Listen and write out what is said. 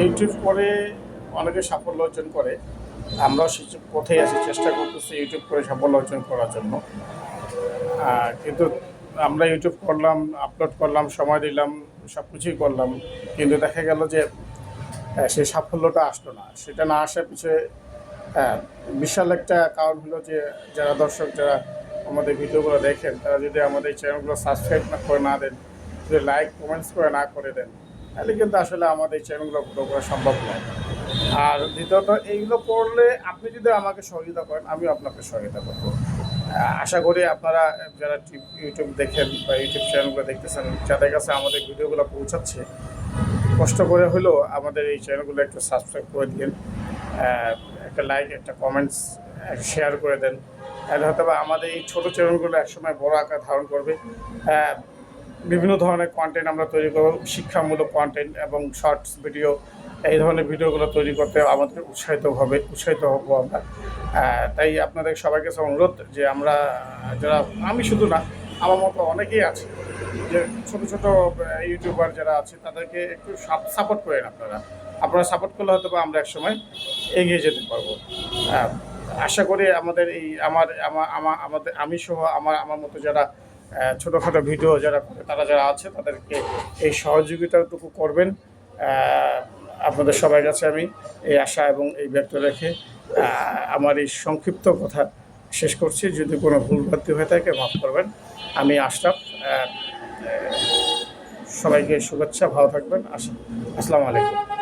YouTube করে অনেকে সাফল্য অর্জন করে। আমরাও সে পথে আছি, চেষ্টা করতেছি ইউটিউব করে সাফল্য অর্জন করার জন্য। কিন্তু আমরা ইউটিউব করলাম আপলোড করলাম, সময় দিলাম সব কিছুই করলাম। কিন্তু দেখা গেল যে সেই সাফল্যটা আসলো না। সেটা না আসার পিছনে হ্যাঁ বিশাল একটা কারণ হলো যে, যারা দর্শক, যারা আমাদের ভিডিওগুলো দেখেন, তারা যদি আমাদের চ্যানেলগুলো সাবস্ক্রাইব না করে না দেন, যদি লাইক কমেন্টস করে না করে দেন তাহলে কিন্তু আসলে আমাদের এই চ্যানেলগুলো গ্রো করা সম্ভব নয়। আর দ্বিতীয়ত, এইগুলো করলে আপনি যদি আমাকে সহযোগিতা করেন, আমিও আপনাকে সহযোগিতা করব। আশা করি আপনারা যারা ইউটিউব দেখেন বা ইউটিউব চ্যানেলগুলো দেখতেছেন, যাদের কাছে আমাদের ভিডিওগুলো পৌঁছাচ্ছে, কষ্ট করে হলেও আমাদের এই চ্যানেলগুলো একটু সাবস্ক্রাইব করে দিন একটা লাইক একটা কমেন্টস শেয়ার করে দেন। তাহলে হয়তো আমাদের এই ছোটো চ্যানেলগুলো একসময় বড় আকার ধারণ করবে। বিভিন্ন ধরনের কন্টেন্ট আমরা তৈরি করব, শিক্ষামূলক কন্টেন্ট এবং শর্টস ভিডিও এই ধরনের ভিডিওগুলো তৈরি করতে আমাদের উৎসাহিত হবে, উৎসাহিত হব আমরা। তাই আপনাদের সবার কাছে অনুরোধ যে আমরা, যারা, আমি শুধু না, আমার মতো অনেকেই আছে, যে ছোটো ছোটো ইউটিউবার যারা আছে, তাদেরকে একটু সাপোর্ট করেন আপনারা। আপনারা সাপোর্ট করলে হয়তো বা আমরা একসময় এগিয়ে যেতে পারব। আশা করি আমাদের এই আমার, আমাদের, আমি সহ আমার আমার মতো যারা ছোটোখাটো ভিডিও যারা তারা যারা আছে, তাদেরকে এই সহযোগিতাটুকু করবেন। আপনাদের সবার কাছে আমি এই আশা এবং এই ব্যক্ত রেখে আমার এই সংক্ষিপ্ত কথা শেষ করছি। যদি কোনো ভুল ভ্রান্তি হয়ে থাকে, মাফ করবেন। আমি আশরাফ সবাইকে শুভেচ্ছা, ভালো থাকবেন। আস আসসালামু আলাইকুম।